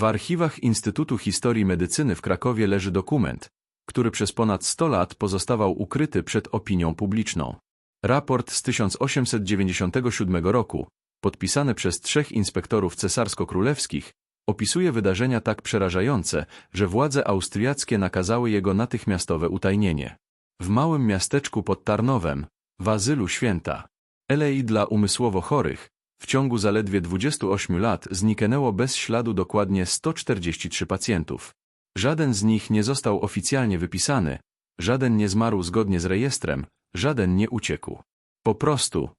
W archiwach Instytutu Historii Medycyny w Krakowie leży dokument, który przez ponad 100 lat pozostawał ukryty przed opinią publiczną. Raport z 1897 roku, podpisany przez trzech inspektorów cesarsko-królewskich, opisuje wydarzenia tak przerażające, że władze austriackie nakazały jego natychmiastowe utajnienie. W małym miasteczku pod Tarnowem, w azylu święta, Elei dla umysłowo chorych, w ciągu zaledwie 28 lat zniknęło bez śladu dokładnie 143 pacjentów. Żaden z nich nie został oficjalnie wypisany, żaden nie zmarł zgodnie z rejestrem, żaden nie uciekł. Po prostu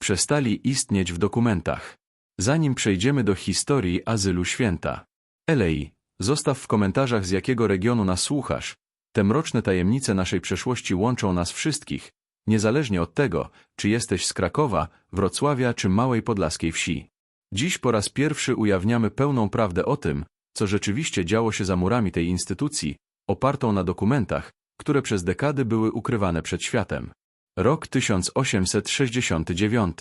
przestali istnieć w dokumentach. Zanim przejdziemy do historii azylu święta. Elei, zostaw w komentarzach z jakiego regionu nas słuchasz. Te mroczne tajemnice naszej przeszłości łączą nas wszystkich, niezależnie od tego, czy jesteś z Krakowa, Wrocławia czy małej podlaskiej wsi. Dziś po raz pierwszy ujawniamy pełną prawdę o tym, co rzeczywiście działo się za murami tej instytucji, opartą na dokumentach, które przez dekady były ukrywane przed światem. Rok 1869.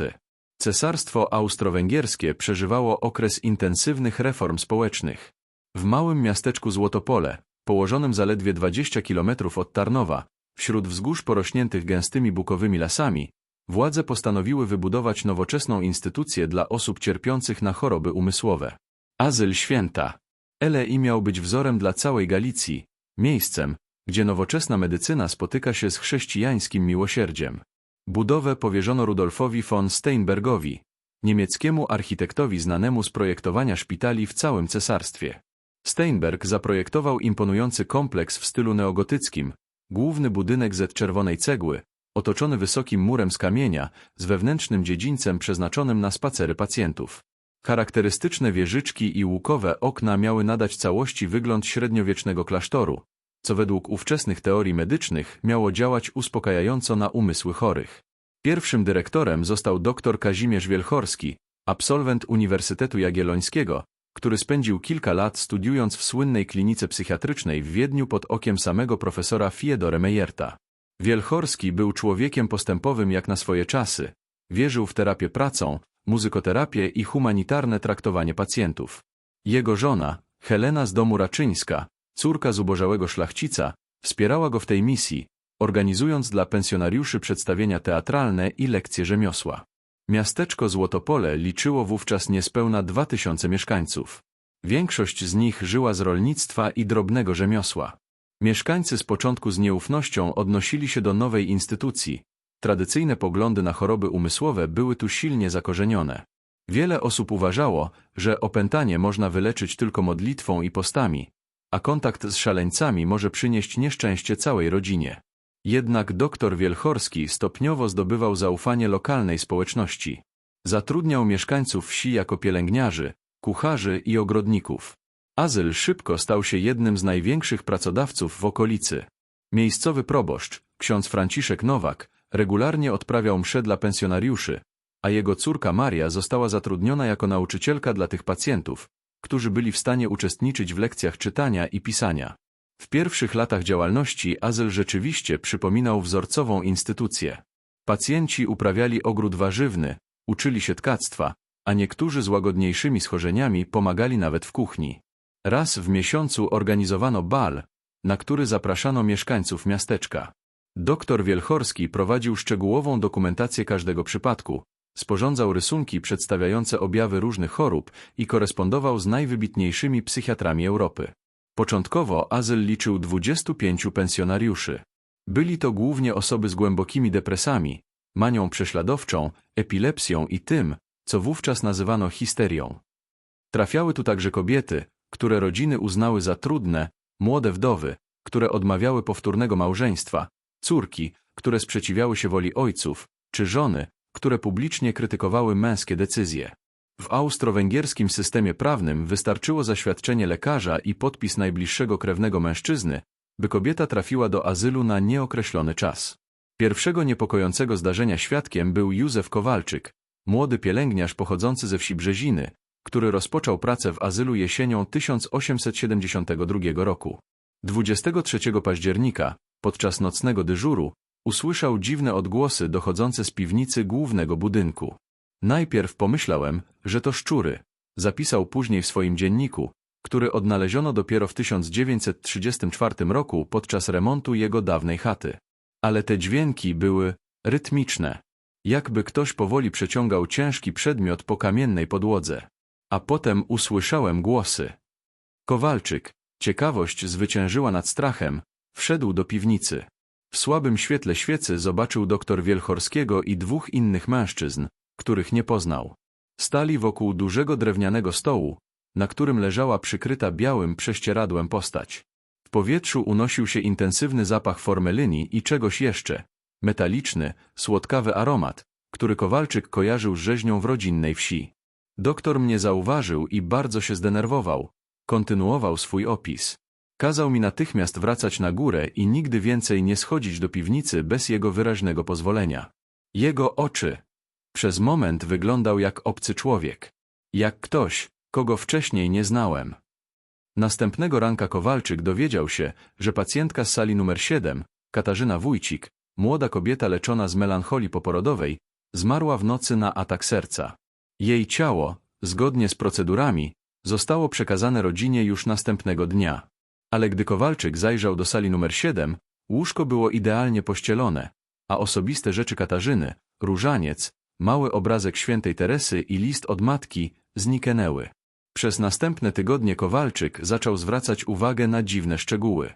Cesarstwo Austro-Węgierskie przeżywało okres intensywnych reform społecznych. W małym miasteczku Złotopole, położonym zaledwie 20 km od Tarnowa, wśród wzgórz porośniętych gęstymi bukowymi lasami, władze postanowiły wybudować nowoczesną instytucję dla osób cierpiących na choroby umysłowe. Azyl Święta. Elei miał być wzorem dla całej Galicji, miejscem, gdzie nowoczesna medycyna spotyka się z chrześcijańskim miłosierdziem. Budowę powierzono Rudolfowi von Steinbergowi, niemieckiemu architektowi znanemu z projektowania szpitali w całym cesarstwie. Steinberg zaprojektował imponujący kompleks w stylu neogotyckim, główny budynek z czerwonej cegły, otoczony wysokim murem z kamienia, z wewnętrznym dziedzińcem przeznaczonym na spacery pacjentów. Charakterystyczne wieżyczki i łukowe okna miały nadać całości wygląd średniowiecznego klasztoru, co według ówczesnych teorii medycznych miało działać uspokajająco na umysły chorych. Pierwszym dyrektorem został dr Kazimierz Wielchorski, absolwent Uniwersytetu Jagiellońskiego, który spędził kilka lat studiując w słynnej klinice psychiatrycznej w Wiedniu pod okiem samego profesora Fiedore Meyerta. Wielchorski był człowiekiem postępowym jak na swoje czasy. Wierzył w terapię pracą, muzykoterapię i humanitarne traktowanie pacjentów. Jego żona, Helena z domu Raczyńska, córka zubożałego szlachcica, wspierała go w tej misji, organizując dla pensjonariuszy przedstawienia teatralne i lekcje rzemiosła. Miasteczko Złotopole liczyło wówczas niespełna dwa tysiące mieszkańców. Większość z nich żyła z rolnictwa i drobnego rzemiosła. Mieszkańcy z początku z nieufnością odnosili się do nowej instytucji. Tradycyjne poglądy na choroby umysłowe były tu silnie zakorzenione. Wiele osób uważało, że opętanie można wyleczyć tylko modlitwą i postami, a kontakt z szaleńcami może przynieść nieszczęście całej rodzinie. Jednak dr Wielchorski stopniowo zdobywał zaufanie lokalnej społeczności. Zatrudniał mieszkańców wsi jako pielęgniarzy, kucharzy i ogrodników. Azyl szybko stał się jednym z największych pracodawców w okolicy. Miejscowy proboszcz, ksiądz Franciszek Nowak, regularnie odprawiał msze dla pensjonariuszy, a jego córka Maria została zatrudniona jako nauczycielka dla tych pacjentów, którzy byli w stanie uczestniczyć w lekcjach czytania i pisania. W pierwszych latach działalności azyl rzeczywiście przypominał wzorcową instytucję. Pacjenci uprawiali ogród warzywny, uczyli się tkactwa, a niektórzy z łagodniejszymi schorzeniami pomagali nawet w kuchni. Raz w miesiącu organizowano bal, na który zapraszano mieszkańców miasteczka. Doktor Wielchorski prowadził szczegółową dokumentację każdego przypadku, sporządzał rysunki przedstawiające objawy różnych chorób i korespondował z najwybitniejszymi psychiatrami Europy. Początkowo azyl liczył 25 pensjonariuszy. Byli to głównie osoby z głębokimi depresami, manią prześladowczą, epilepsją i tym, co wówczas nazywano histerią. Trafiały tu także kobiety, które rodziny uznały za trudne, młode wdowy, które odmawiały powtórnego małżeństwa, córki, które sprzeciwiały się woli ojców, czy żony, które publicznie krytykowały męskie decyzje. W austro-węgierskim systemie prawnym wystarczyło zaświadczenie lekarza i podpis najbliższego krewnego mężczyzny, by kobieta trafiła do azylu na nieokreślony czas. Pierwszego niepokojącego zdarzenia świadkiem był Józef Kowalczyk, młody pielęgniarz pochodzący ze wsi Brzeziny, który rozpoczął pracę w azylu jesienią 1872 roku. 23 października, podczas nocnego dyżuru, usłyszał dziwne odgłosy dochodzące z piwnicy głównego budynku. Najpierw pomyślałem, że to szczury. Zapisał później w swoim dzienniku, który odnaleziono dopiero w 1934 roku podczas remontu jego dawnej chaty. Ale te dźwięki były rytmiczne. Jakby ktoś powoli przeciągał ciężki przedmiot po kamiennej podłodze. A potem usłyszałem głosy. Kowalczyk, ciekawość zwyciężyła nad strachem, wszedł do piwnicy. W słabym świetle świecy zobaczył doktor Wielchorskiego i dwóch innych mężczyzn, których nie poznał. Stali wokół dużego drewnianego stołu, na którym leżała przykryta białym prześcieradłem postać. W powietrzu unosił się intensywny zapach formelini i czegoś jeszcze. Metaliczny, słodkawy aromat, który Kowalczyk kojarzył z rzeźnią w rodzinnej wsi. Doktor mnie zauważył i bardzo się zdenerwował. Kontynuował swój opis. Kazał mi natychmiast wracać na górę i nigdy więcej nie schodzić do piwnicy bez jego wyraźnego pozwolenia. Jego oczy. Przez moment wyglądał jak obcy człowiek. Jak ktoś, kogo wcześniej nie znałem. Następnego ranka Kowalczyk dowiedział się, że pacjentka z sali numer 7, Katarzyna Wójcik, młoda kobieta leczona z melancholii poporodowej, zmarła w nocy na atak serca. Jej ciało, zgodnie z procedurami, zostało przekazane rodzinie już następnego dnia. Ale gdy Kowalczyk zajrzał do sali numer 7, łóżko było idealnie pościelone, a osobiste rzeczy Katarzyny, różaniec, mały obrazek świętej Teresy i list od matki zniknęły. Przez następne tygodnie Kowalczyk zaczął zwracać uwagę na dziwne szczegóły.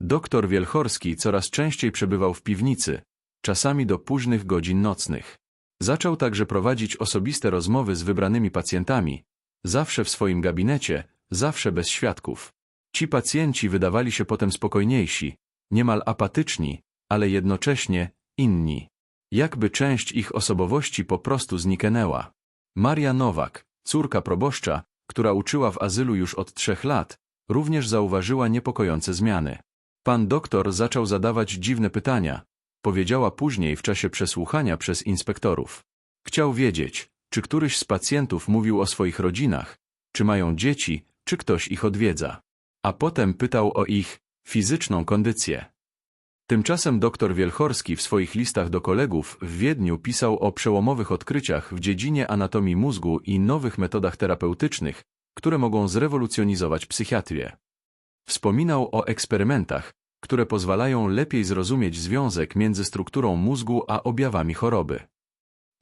Doktor Wielchorski coraz częściej przebywał w piwnicy, czasami do późnych godzin nocnych. Zaczął także prowadzić osobiste rozmowy z wybranymi pacjentami, zawsze w swoim gabinecie, zawsze bez świadków. Ci pacjenci wydawali się potem spokojniejsi, niemal apatyczni, ale jednocześnie inni. Jakby część ich osobowości po prostu zniknęła. Maria Nowak, córka proboszcza, która uczyła w azylu już od trzech lat, również zauważyła niepokojące zmiany. Pan doktor zaczął zadawać dziwne pytania, powiedziała później w czasie przesłuchania przez inspektorów. Chciał wiedzieć, czy któryś z pacjentów mówił o swoich rodzinach, czy mają dzieci, czy ktoś ich odwiedza. A potem pytał o ich fizyczną kondycję. Tymczasem dr Wielchorski w swoich listach do kolegów w Wiedniu pisał o przełomowych odkryciach w dziedzinie anatomii mózgu i nowych metodach terapeutycznych, które mogą zrewolucjonizować psychiatrię. Wspominał o eksperymentach, które pozwalają lepiej zrozumieć związek między strukturą mózgu a objawami choroby.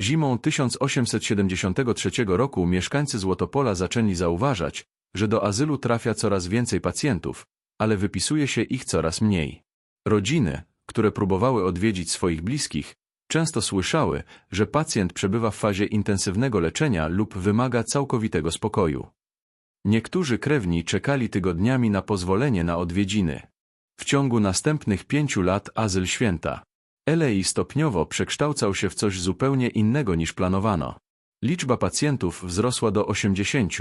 Zimą 1873 roku mieszkańcy Złotopola zaczęli zauważać, że do azylu trafia coraz więcej pacjentów, ale wypisuje się ich coraz mniej. Rodziny, które próbowały odwiedzić swoich bliskich, często słyszały, że pacjent przebywa w fazie intensywnego leczenia lub wymaga całkowitego spokoju. Niektórzy krewni czekali tygodniami na pozwolenie na odwiedziny. W ciągu następnych pięciu lat azyl święta. Elei stopniowo przekształcał się w coś zupełnie innego niż planowano. Liczba pacjentów wzrosła do 80,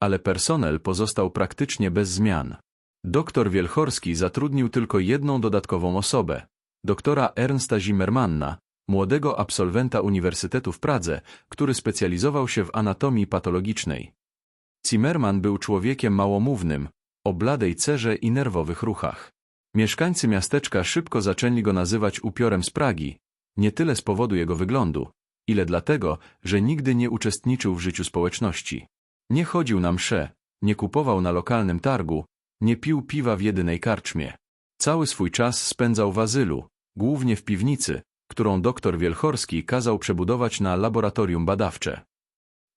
ale personel pozostał praktycznie bez zmian. Doktor Wielchorski zatrudnił tylko jedną dodatkową osobę, doktora Ernsta Zimmermanna, młodego absolwenta Uniwersytetu w Pradze, który specjalizował się w anatomii patologicznej. Zimmerman był człowiekiem małomównym, o bladej cerze i nerwowych ruchach. Mieszkańcy miasteczka szybko zaczęli go nazywać upiorem z Pragi, nie tyle z powodu jego wyglądu, ile dlatego, że nigdy nie uczestniczył w życiu społeczności. Nie chodził na msze, nie kupował na lokalnym targu, nie pił piwa w jedynej karczmie. Cały swój czas spędzał w azylu, głównie w piwnicy, którą doktor Wielchorski kazał przebudować na laboratorium badawcze.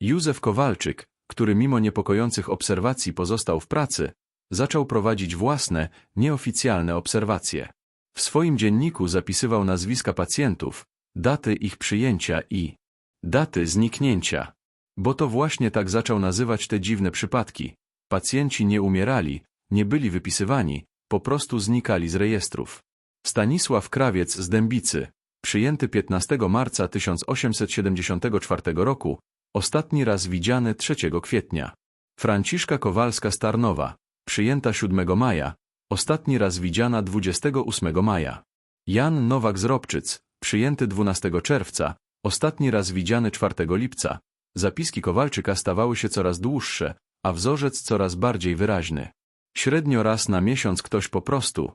Józef Kowalczyk, który mimo niepokojących obserwacji pozostał w pracy, zaczął prowadzić własne, nieoficjalne obserwacje. W swoim dzienniku zapisywał nazwiska pacjentów, daty ich przyjęcia i daty zniknięcia. Bo to właśnie tak zaczął nazywać te dziwne przypadki. Pacjenci nie umierali, nie byli wypisywani, po prostu znikali z rejestrów. Stanisław Krawiec z Dębicy, przyjęty 15 marca 1874 roku, ostatni raz widziany 3 kwietnia. Franciszka Kowalska z Tarnowa, przyjęta 7 maja, ostatni raz widziana 28 maja. Jan Nowak z Robczyc, przyjęty 12 czerwca, ostatni raz widziany 4 lipca. Zapiski Kowalczyka stawały się coraz dłuższe, a wzorzec coraz bardziej wyraźny. Średnio raz na miesiąc ktoś po prostu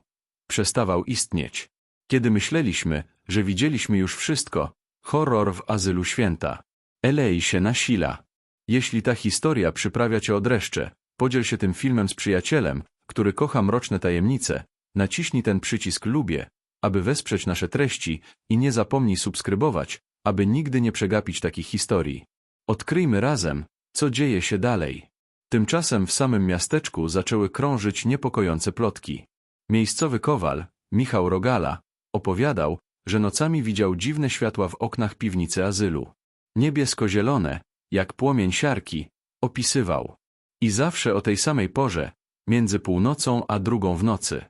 przestawał istnieć. Kiedy myśleliśmy, że widzieliśmy już wszystko, horror w azylu święta. Elei się nasila. Jeśli ta historia przyprawia cię o dreszcze, Podziel się tym filmem z przyjacielem, który kocha mroczne tajemnice. Naciśnij ten przycisk lubię, aby wesprzeć nasze treści i nie zapomnij subskrybować, aby nigdy nie przegapić takich historii. Odkryjmy razem, co dzieje się dalej. Tymczasem w samym miasteczku zaczęły krążyć niepokojące plotki. Miejscowy kowal, Michał Rogala, opowiadał, że nocami widział dziwne światła w oknach piwnicy azylu. Niebiesko-zielone, jak płomień siarki, opisywał. I zawsze o tej samej porze, między północą a drugą w nocy.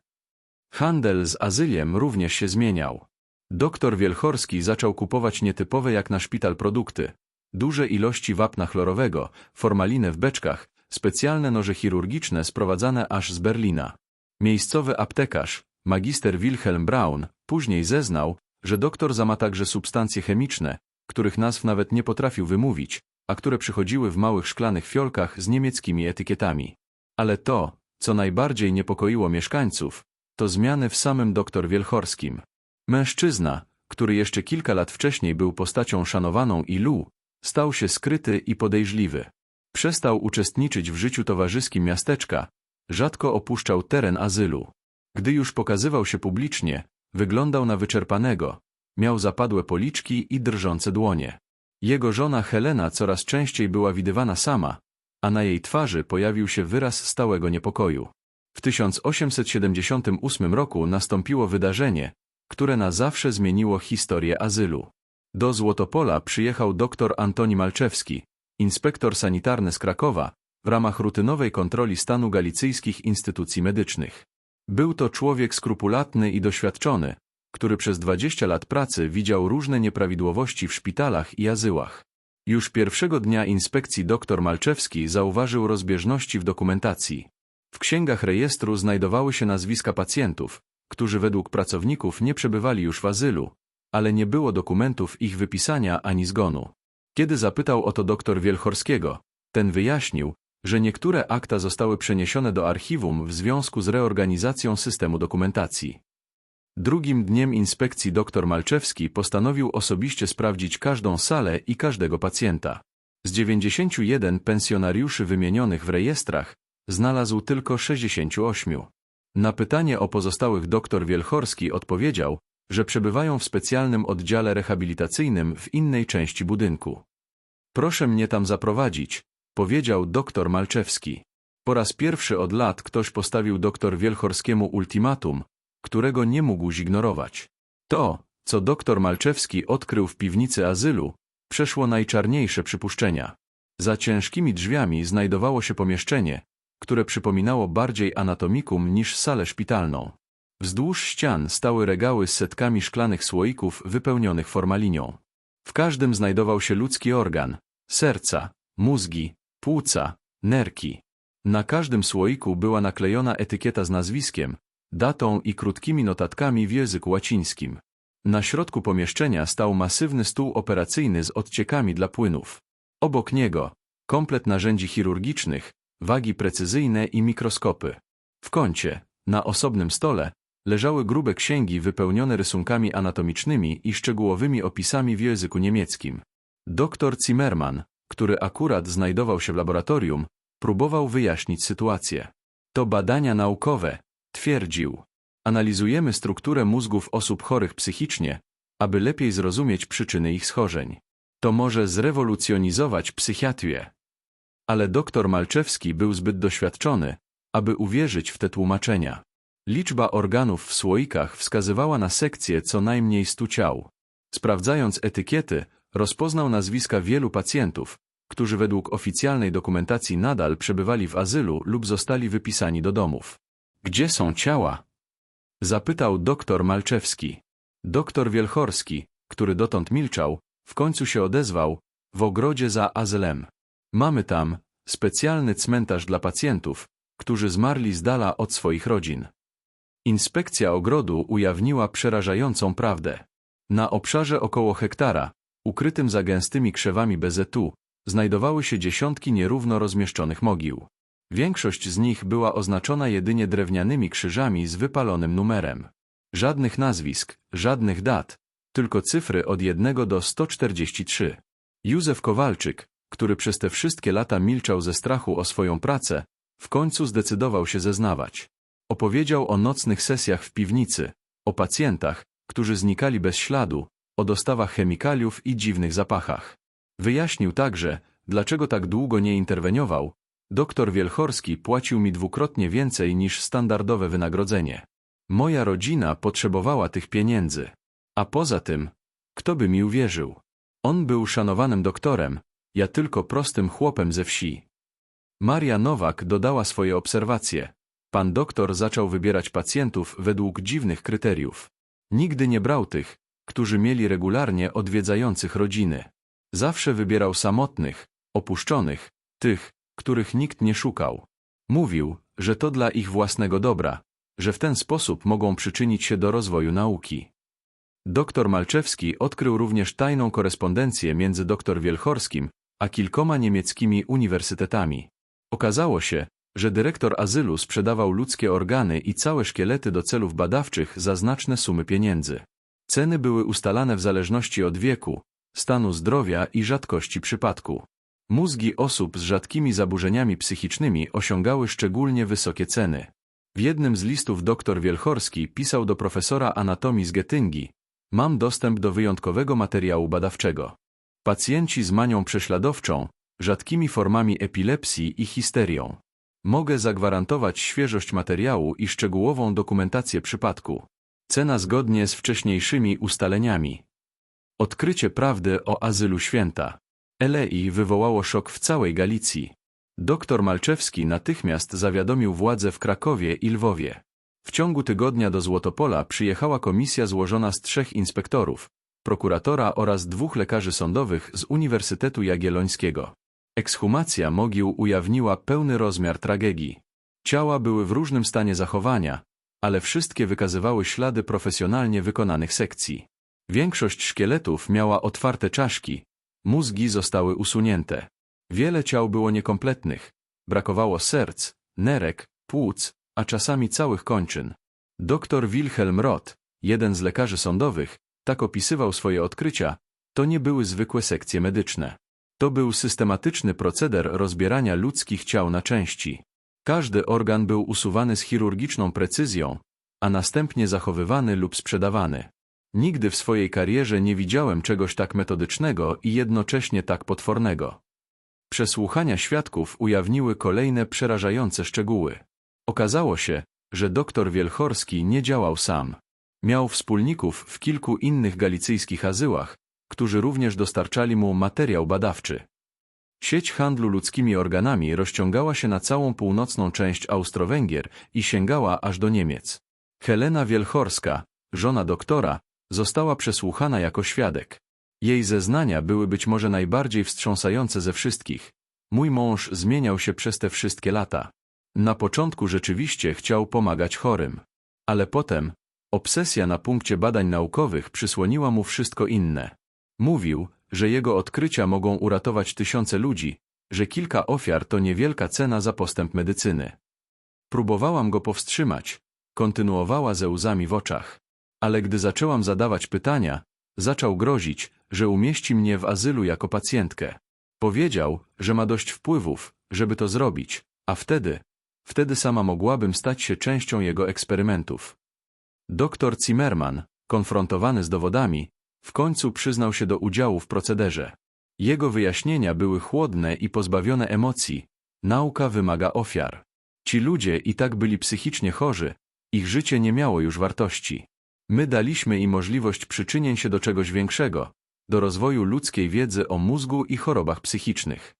Handel z azyliem również się zmieniał. Doktor Wielchorski zaczął kupować nietypowe jak na szpital produkty. Duże ilości wapna chlorowego, formalinę w beczkach, specjalne noże chirurgiczne sprowadzane aż z Berlina. Miejscowy aptekarz, magister Wilhelm Braun, później zeznał, że doktor zama także substancje chemiczne, których nazw nawet nie potrafił wymówić, a które przychodziły w małych szklanych fiolkach z niemieckimi etykietami. Ale to, co najbardziej niepokoiło mieszkańców, to zmiany w samym doktor Wielchorskim. Mężczyzna, który jeszcze kilka lat wcześniej był postacią szanowaną i lu, stał się skryty i podejrzliwy. Przestał uczestniczyć w życiu towarzyskim miasteczka, rzadko opuszczał teren azylu. Gdy już pokazywał się publicznie, wyglądał na wyczerpanego, miał zapadłe policzki i drżące dłonie. Jego żona Helena coraz częściej była widywana sama, a na jej twarzy pojawił się wyraz stałego niepokoju. W 1878 roku nastąpiło wydarzenie, które na zawsze zmieniło historię azylu. Do Złotopola przyjechał dr Antoni Malczewski, inspektor sanitarny z Krakowa, w ramach rutynowej kontroli stanu galicyjskich instytucji medycznych. Był to człowiek skrupulatny i doświadczony, który przez 20 lat pracy widział różne nieprawidłowości w szpitalach i azyłach. Już pierwszego dnia inspekcji dr Malczewski zauważył rozbieżności w dokumentacji. W księgach rejestru znajdowały się nazwiska pacjentów, którzy według pracowników nie przebywali już w azylu, ale nie było dokumentów ich wypisania ani zgonu. Kiedy zapytał o to dr Wielchorskiego, ten wyjaśnił, że niektóre akta zostały przeniesione do archiwum w związku z reorganizacją systemu dokumentacji. Drugim dniem inspekcji dr Malczewski postanowił osobiście sprawdzić każdą salę i każdego pacjenta. Z 91 pensjonariuszy wymienionych w rejestrach znalazł tylko 68. Na pytanie o pozostałych dr Wielchorski odpowiedział, że przebywają w specjalnym oddziale rehabilitacyjnym w innej części budynku. Proszę mnie tam zaprowadzić, powiedział dr Malczewski. Po raz pierwszy od lat ktoś postawił dr Wielchorskiemu ultimatum, którego nie mógł zignorować. To, co dr Malczewski odkrył w piwnicy azylu, przeszło najczarniejsze przypuszczenia. Za ciężkimi drzwiami znajdowało się pomieszczenie, które przypominało bardziej anatomikum niż salę szpitalną. Wzdłuż ścian stały regały z setkami szklanych słoików wypełnionych formalinią. W każdym znajdował się ludzki organ, serca, mózgi, płuca, nerki. Na każdym słoiku była naklejona etykieta z nazwiskiem, datą i krótkimi notatkami w języku łacińskim. Na środku pomieszczenia stał masywny stół operacyjny z odciekami dla płynów. Obok niego komplet narzędzi chirurgicznych, wagi precyzyjne i mikroskopy. W kącie, na osobnym stole, leżały grube księgi wypełnione rysunkami anatomicznymi i szczegółowymi opisami w języku niemieckim. Doktor Zimmermann, który akurat znajdował się w laboratorium, próbował wyjaśnić sytuację. To badania naukowe, twierdził. Analizujemy strukturę mózgów osób chorych psychicznie, aby lepiej zrozumieć przyczyny ich schorzeń. To może zrewolucjonizować psychiatrię. Ale doktor Malczewski był zbyt doświadczony, aby uwierzyć w te tłumaczenia. Liczba organów w słoikach wskazywała na sekcję co najmniej stu ciał. Sprawdzając etykiety, rozpoznał nazwiska wielu pacjentów, którzy według oficjalnej dokumentacji nadal przebywali w azylu lub zostali wypisani do domów. Gdzie są ciała? Zapytał doktor Malczewski. Doktor Wielchorski, który dotąd milczał, w końcu się odezwał, w ogrodzie za azylem. Mamy tam specjalny cmentarz dla pacjentów, którzy zmarli z dala od swoich rodzin. Inspekcja ogrodu ujawniła przerażającą prawdę. Na obszarze około hektara, ukrytym za gęstymi krzewami bezetu, znajdowały się dziesiątki nierówno rozmieszczonych mogił. Większość z nich była oznaczona jedynie drewnianymi krzyżami z wypalonym numerem. Żadnych nazwisk, żadnych dat, tylko cyfry od 1 do 143. Józef Kowalczyk, który przez te wszystkie lata milczał ze strachu o swoją pracę, W końcu zdecydował się zeznawać. Opowiedział o nocnych sesjach w piwnicy, o pacjentach, którzy znikali bez śladu, o dostawach chemikaliów i dziwnych zapachach. Wyjaśnił także, dlaczego tak długo nie interweniował. Doktor Wielchorski płacił mi dwukrotnie więcej niż standardowe wynagrodzenie. Moja rodzina potrzebowała tych pieniędzy. A poza tym, kto by mi uwierzył? On był szanowanym doktorem, ja tylko prostym chłopem ze wsi. Maria Nowak dodała swoje obserwacje. Pan doktor zaczął wybierać pacjentów według dziwnych kryteriów. Nigdy nie brał tych, którzy mieli regularnie odwiedzających rodziny. Zawsze wybierał samotnych, opuszczonych, tych, których nikt nie szukał. Mówił, że to dla ich własnego dobra, że w ten sposób mogą przyczynić się do rozwoju nauki. Doktor Malczewski odkrył również tajną korespondencję między dr Wielchorskim a kilkoma niemieckimi uniwersytetami. Okazało się, że dyrektor azylu sprzedawał ludzkie organy i całe szkielety do celów badawczych za znaczne sumy pieniędzy. Ceny były ustalane w zależności od wieku, stanu zdrowia i rzadkości przypadku. Mózgi osób z rzadkimi zaburzeniami psychicznymi osiągały szczególnie wysokie ceny. W jednym z listów dr Wielchorski pisał do profesora anatomii z Getyngi, Mam dostęp do wyjątkowego materiału badawczego. Pacjenci z manią prześladowczą, rzadkimi formami epilepsji i histerią. Mogę zagwarantować świeżość materiału i szczegółową dokumentację przypadku. Cena zgodnie z wcześniejszymi ustaleniami. Odkrycie prawdy o azylu święta. Elei wywołało szok w całej Galicji. Doktor Malczewski natychmiast zawiadomił władze w Krakowie i Lwowie. W ciągu tygodnia do Złotopola przyjechała komisja złożona z trzech inspektorów, prokuratora oraz dwóch lekarzy sądowych z Uniwersytetu Jagiellońskiego. Ekshumacja mogił ujawniła pełny rozmiar tragedii. Ciała były w różnym stanie zachowania, ale wszystkie wykazywały ślady profesjonalnie wykonanych sekcji. Większość szkieletów miała otwarte czaszki, mózgi zostały usunięte. Wiele ciał było niekompletnych, brakowało serc, nerek, płuc, a czasami całych kończyn. Doktor Wilhelm Roth, jeden z lekarzy sądowych, tak opisywał swoje odkrycia, to nie były zwykłe sekcje medyczne. To był systematyczny proceder rozbierania ludzkich ciał na części. Każdy organ był usuwany z chirurgiczną precyzją, a następnie zachowywany lub sprzedawany. Nigdy w swojej karierze nie widziałem czegoś tak metodycznego i jednocześnie tak potwornego. Przesłuchania świadków ujawniły kolejne przerażające szczegóły. Okazało się, że doktor Wielchorski nie działał sam. Miał wspólników w kilku innych galicyjskich azyłach, którzy również dostarczali mu materiał badawczy. Sieć handlu ludzkimi organami rozciągała się na całą północną część Austro-Węgier i sięgała aż do Niemiec. Helena Wielchorska, żona doktora, została przesłuchana jako świadek. Jej zeznania były być może najbardziej wstrząsające ze wszystkich. Mój mąż zmieniał się przez te wszystkie lata. Na początku rzeczywiście chciał pomagać chorym. Ale potem, obsesja na punkcie badań naukowych przysłoniła mu wszystko inne. Mówił, że jego odkrycia mogą uratować tysiące ludzi, że kilka ofiar to niewielka cena za postęp medycyny. Próbowałam go powstrzymać, kontynuowała ze łzami w oczach. Ale gdy zaczęłam zadawać pytania, zaczął grozić, że umieści mnie w azylu jako pacjentkę. Powiedział, że ma dość wpływów, żeby to zrobić, a wtedy, Wtedy sama mogłabym stać się częścią jego eksperymentów. Doktor Zimmerman, konfrontowany z dowodami, w końcu przyznał się do udziału w procederze. Jego wyjaśnienia były chłodne i pozbawione emocji. Nauka wymaga ofiar. Ci ludzie i tak byli psychicznie chorzy, ich życie nie miało już wartości. My daliśmy im możliwość przyczynień się do czegoś większego, do rozwoju ludzkiej wiedzy o mózgu i chorobach psychicznych.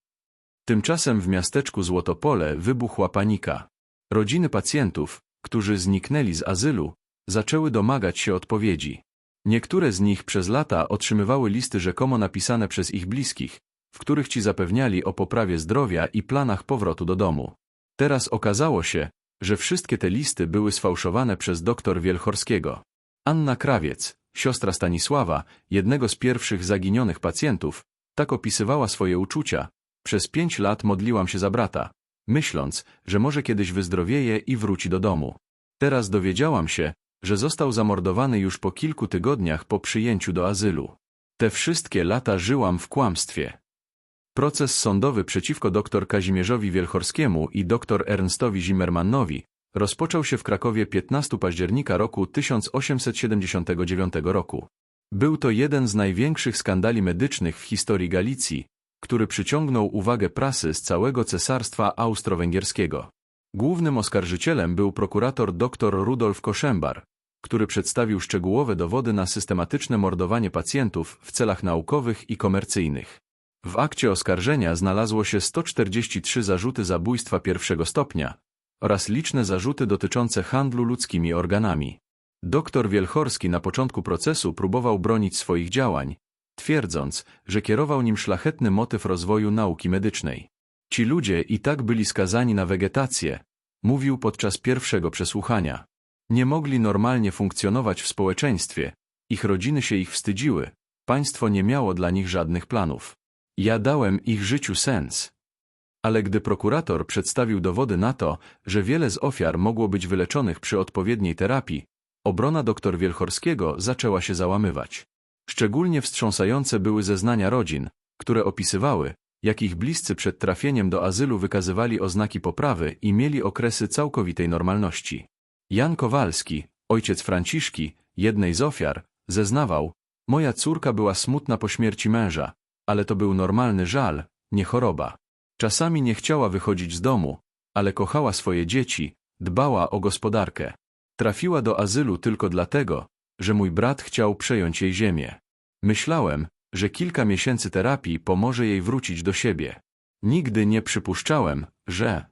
Tymczasem w miasteczku Złotopole wybuchła panika. Rodziny pacjentów, którzy zniknęli z azylu, zaczęły domagać się odpowiedzi. Niektóre z nich przez lata otrzymywały listy rzekomo napisane przez ich bliskich, w których ci zapewniali o poprawie zdrowia i planach powrotu do domu. Teraz okazało się, że wszystkie te listy były sfałszowane przez doktor Wielchorskiego. Anna Krawiec, siostra Stanisława, jednego z pierwszych zaginionych pacjentów, tak opisywała swoje uczucia, przez pięć lat modliłam się za brata, myśląc, że może kiedyś wyzdrowieje i wróci do domu. Teraz dowiedziałam się, że został zamordowany już po kilku tygodniach po przyjęciu do azylu. Te wszystkie lata żyłam w kłamstwie. Proces sądowy przeciwko dr Kazimierzowi Wielchorskiemu i dr Ernstowi Zimmermannowi rozpoczął się w Krakowie 15 października roku 1879 roku. Był to jeden z największych skandali medycznych w historii Galicji, który przyciągnął uwagę prasy z całego cesarstwa austro-węgierskiego. Głównym oskarżycielem był prokurator dr Rudolf Koszembar, który przedstawił szczegółowe dowody na systematyczne mordowanie pacjentów w celach naukowych i komercyjnych. W akcie oskarżenia znalazło się 143 zarzuty zabójstwa pierwszego stopnia oraz liczne zarzuty dotyczące handlu ludzkimi organami. Doktor Wielchorski na początku procesu próbował bronić swoich działań, twierdząc, że kierował nim szlachetny motyw rozwoju nauki medycznej. Ci ludzie i tak byli skazani na wegetację, mówił podczas pierwszego przesłuchania. Nie mogli normalnie funkcjonować w społeczeństwie, ich rodziny się ich wstydziły, państwo nie miało dla nich żadnych planów. Ja dałem ich życiu sens. Ale gdy prokurator przedstawił dowody na to, że wiele z ofiar mogło być wyleczonych przy odpowiedniej terapii, obrona dr Wielchorskiego zaczęła się załamywać. Szczególnie wstrząsające były zeznania rodzin, które opisywały, jak ich bliscy przed trafieniem do azylu wykazywali oznaki poprawy i mieli okresy całkowitej normalności. Jan Kowalski, ojciec Franciszki, jednej z ofiar, zeznawał, moja córka była smutna po śmierci męża, ale to był normalny żal, nie choroba. Czasami nie chciała wychodzić z domu, ale kochała swoje dzieci, dbała o gospodarkę. Trafiła do azylu tylko dlatego, że mój brat chciał przejąć jej ziemię. Myślałem, że kilka miesięcy terapii pomoże jej wrócić do siebie. Nigdy nie przypuszczałem, że...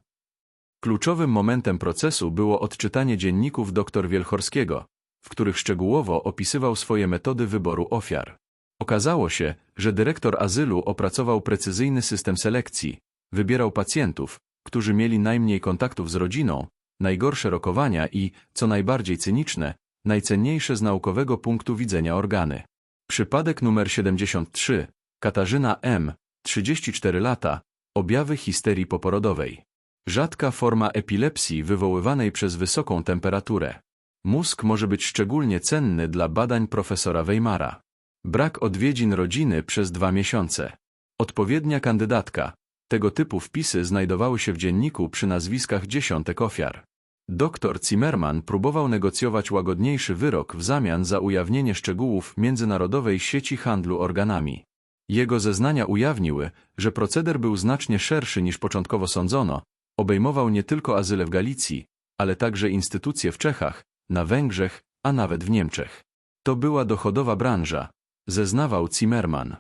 Kluczowym momentem procesu było odczytanie dzienników dr Wielchorskiego, w których szczegółowo opisywał swoje metody wyboru ofiar. Okazało się, że dyrektor azylu opracował precyzyjny system selekcji, wybierał pacjentów, którzy mieli najmniej kontaktów z rodziną, najgorsze rokowania i, co najbardziej cyniczne, najcenniejsze z naukowego punktu widzenia organy. Przypadek numer 73. Katarzyna M., 34 lata, objawy histerii poporodowej. Rzadka forma epilepsji wywoływanej przez wysoką temperaturę. Mózg może być szczególnie cenny dla badań profesora Weimara. Brak odwiedzin rodziny przez dwa miesiące. Odpowiednia kandydatka. Tego typu wpisy znajdowały się w dzienniku przy nazwiskach dziesiątek ofiar. Doktor Zimmerman próbował negocjować łagodniejszy wyrok w zamian za ujawnienie szczegółów międzynarodowej sieci handlu organami. Jego zeznania ujawniły, że proceder był znacznie szerszy niż początkowo sądzono, obejmował nie tylko azyle w Galicji, ale także instytucje w Czechach, na Węgrzech, a nawet w Niemczech. To była dochodowa branża, zeznawał Zimmerman.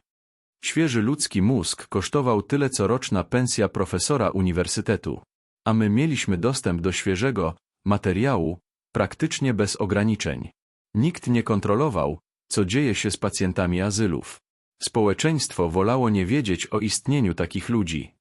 Świeży ludzki mózg kosztował tyle co roczna pensja profesora uniwersytetu a my mieliśmy dostęp do świeżego materiału praktycznie bez ograniczeń. Nikt nie kontrolował, co dzieje się z pacjentami azylów. Społeczeństwo wolało nie wiedzieć o istnieniu takich ludzi.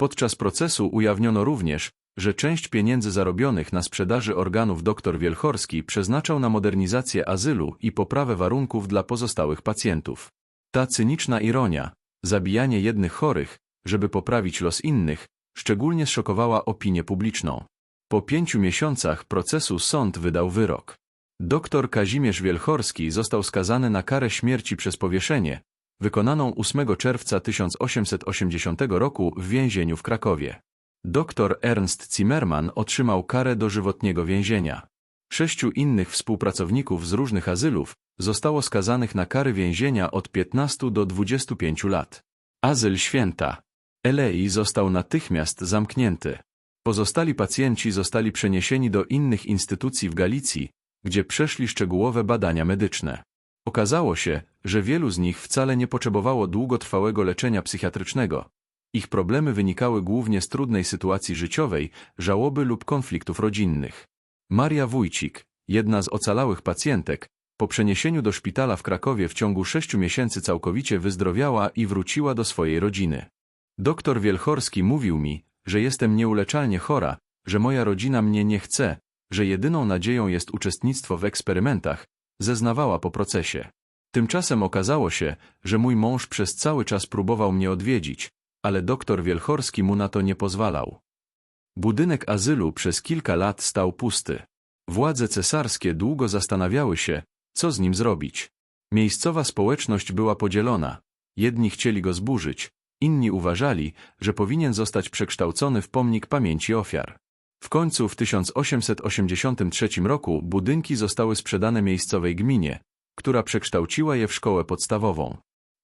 Podczas procesu ujawniono również, że część pieniędzy zarobionych na sprzedaży organów dr Wielchorski przeznaczał na modernizację azylu i poprawę warunków dla pozostałych pacjentów. Ta cyniczna ironia, zabijanie jednych chorych, żeby poprawić los innych, szczególnie zszokowała opinię publiczną. Po pięciu miesiącach procesu sąd wydał wyrok. Doktor Kazimierz Wielchorski został skazany na karę śmierci przez powieszenie, wykonaną 8 czerwca 1880 roku w więzieniu w Krakowie. Doktor Ernst Zimmermann otrzymał karę dożywotniego więzienia. Sześciu innych współpracowników z różnych azylów zostało skazanych na kary więzienia od 15 do 25 lat. Azyl Święta Elei został natychmiast zamknięty. Pozostali pacjenci zostali przeniesieni do innych instytucji w Galicji, gdzie przeszli szczegółowe badania medyczne. Okazało się, że wielu z nich wcale nie potrzebowało długotrwałego leczenia psychiatrycznego. Ich problemy wynikały głównie z trudnej sytuacji życiowej, żałoby lub konfliktów rodzinnych. Maria Wójcik, jedna z ocalałych pacjentek, po przeniesieniu do szpitala w Krakowie w ciągu sześciu miesięcy całkowicie wyzdrowiała i wróciła do swojej rodziny. Doktor Wielchorski mówił mi, że jestem nieuleczalnie chora, że moja rodzina mnie nie chce, że jedyną nadzieją jest uczestnictwo w eksperymentach, zeznawała po procesie. Tymczasem okazało się, że mój mąż przez cały czas próbował mnie odwiedzić, ale doktor Wielchorski mu na to nie pozwalał. Budynek azylu przez kilka lat stał pusty. Władze cesarskie długo zastanawiały się, co z nim zrobić. Miejscowa społeczność była podzielona. Jedni chcieli go zburzyć, Inni uważali, że powinien zostać przekształcony w pomnik pamięci ofiar. W końcu w 1883 roku budynki zostały sprzedane miejscowej gminie, która przekształciła je w szkołę podstawową.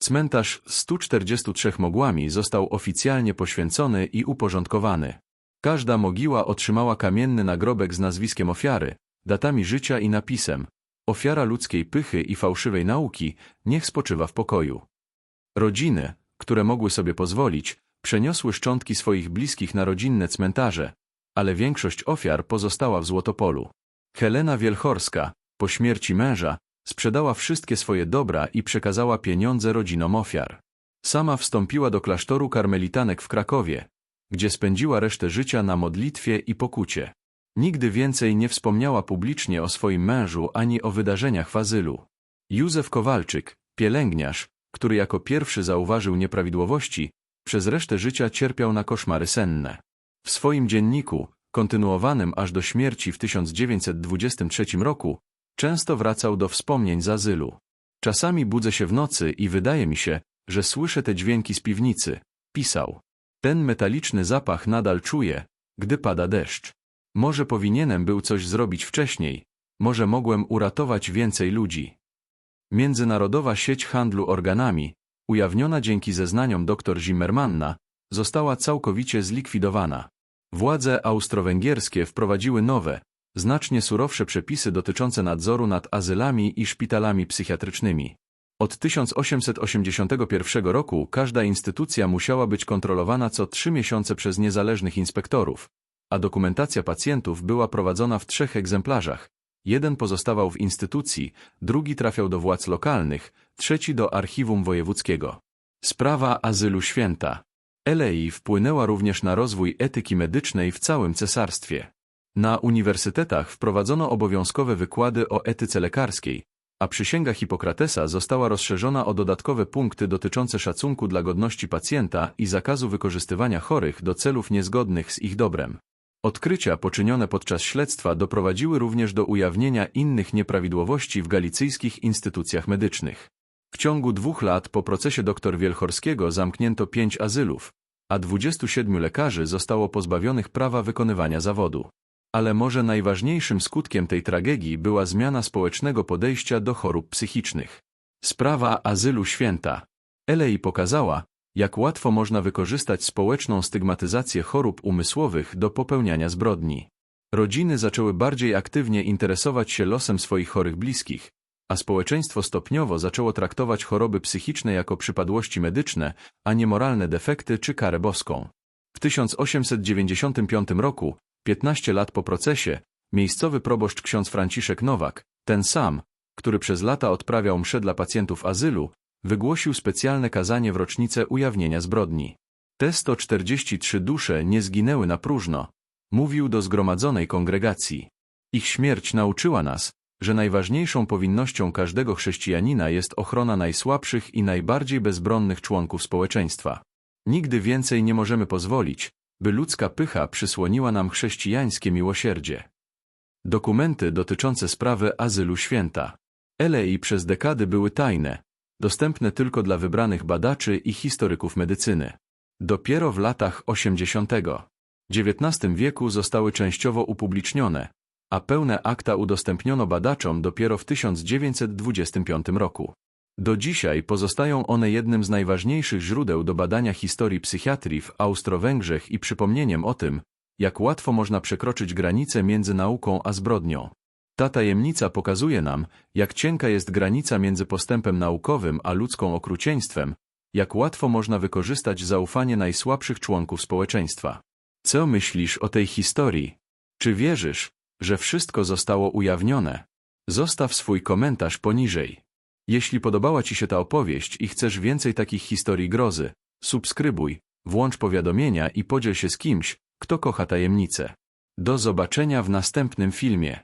Cmentarz z 143 mogłami został oficjalnie poświęcony i uporządkowany. Każda mogiła otrzymała kamienny nagrobek z nazwiskiem ofiary, datami życia i napisem Ofiara ludzkiej pychy i fałszywej nauki, niech spoczywa w pokoju. Rodziny, które mogły sobie pozwolić, przeniosły szczątki swoich bliskich na rodzinne cmentarze, ale większość ofiar pozostała w Złotopolu. Helena Wielchorska, po śmierci męża, sprzedała wszystkie swoje dobra i przekazała pieniądze rodzinom ofiar. Sama wstąpiła do klasztoru karmelitanek w Krakowie, gdzie spędziła resztę życia na modlitwie i pokucie. Nigdy więcej nie wspomniała publicznie o swoim mężu ani o wydarzeniach w azylu. Józef Kowalczyk, pielęgniarz, który jako pierwszy zauważył nieprawidłowości, przez resztę życia cierpiał na koszmary senne. W swoim dzienniku, kontynuowanym aż do śmierci w 1923 roku, często wracał do wspomnień z azylu. Czasami budzę się w nocy i wydaje mi się, że słyszę te dźwięki z piwnicy, pisał. Ten metaliczny zapach nadal czuję, gdy pada deszcz. Może powinienem był coś zrobić wcześniej, może mogłem uratować więcej ludzi. Międzynarodowa sieć handlu organami, ujawniona dzięki zeznaniom dr Zimmermanna, została całkowicie zlikwidowana. Władze austro-węgierskie wprowadziły nowe, znacznie surowsze przepisy dotyczące nadzoru nad azylami i szpitalami psychiatrycznymi. Od 1881 roku każda instytucja musiała być kontrolowana co trzy miesiące przez niezależnych inspektorów, a dokumentacja pacjentów była prowadzona w trzech egzemplarzach. Jeden pozostawał w instytucji, drugi trafiał do władz lokalnych, trzeci do archiwum wojewódzkiego. Sprawa azylu święta. Elei wpłynęła również na rozwój etyki medycznej w całym cesarstwie. Na uniwersytetach wprowadzono obowiązkowe wykłady o etyce lekarskiej, a przysięga Hipokratesa została rozszerzona o dodatkowe punkty dotyczące szacunku dla godności pacjenta i zakazu wykorzystywania chorych do celów niezgodnych z ich dobrem. Odkrycia poczynione podczas śledztwa doprowadziły również do ujawnienia innych nieprawidłowości w galicyjskich instytucjach medycznych. W ciągu dwóch lat po procesie dr Wielchorskiego zamknięto pięć azylów, a 27 lekarzy zostało pozbawionych prawa wykonywania zawodu. Ale może najważniejszym skutkiem tej tragedii była zmiana społecznego podejścia do chorób psychicznych. Sprawa azylu święta. Elei pokazała, jak łatwo można wykorzystać społeczną stygmatyzację chorób umysłowych do popełniania zbrodni. Rodziny zaczęły bardziej aktywnie interesować się losem swoich chorych bliskich, a społeczeństwo stopniowo zaczęło traktować choroby psychiczne jako przypadłości medyczne, a nie moralne defekty czy karę boską. W 1895 roku, 15 lat po procesie, miejscowy proboszcz ksiądz Franciszek Nowak, ten sam, który przez lata odprawiał msze dla pacjentów azylu, wygłosił specjalne kazanie w rocznicę ujawnienia zbrodni. Te 143 dusze nie zginęły na próżno, mówił do zgromadzonej kongregacji. Ich śmierć nauczyła nas, że najważniejszą powinnością każdego chrześcijanina jest ochrona najsłabszych i najbardziej bezbronnych członków społeczeństwa. Nigdy więcej nie możemy pozwolić, by ludzka pycha przysłoniła nam chrześcijańskie miłosierdzie. Dokumenty dotyczące sprawy azylu święta. Elei przez dekady były tajne, dostępne tylko dla wybranych badaczy i historyków medycyny. Dopiero w latach 80. XIX wieku zostały częściowo upublicznione, a pełne akta udostępniono badaczom dopiero w 1925 roku. Do dzisiaj pozostają one jednym z najważniejszych źródeł do badania historii psychiatrii w Austro-Węgrzech i przypomnieniem o tym, jak łatwo można przekroczyć granicę między nauką a zbrodnią. Ta tajemnica pokazuje nam, jak cienka jest granica między postępem naukowym a ludzką okrucieństwem, jak łatwo można wykorzystać zaufanie najsłabszych członków społeczeństwa. Co myślisz o tej historii? Czy wierzysz, że wszystko zostało ujawnione? Zostaw swój komentarz poniżej. Jeśli podobała Ci się ta opowieść i chcesz więcej takich historii grozy, subskrybuj, włącz powiadomienia i podziel się z kimś, kto kocha tajemnice. Do zobaczenia w następnym filmie.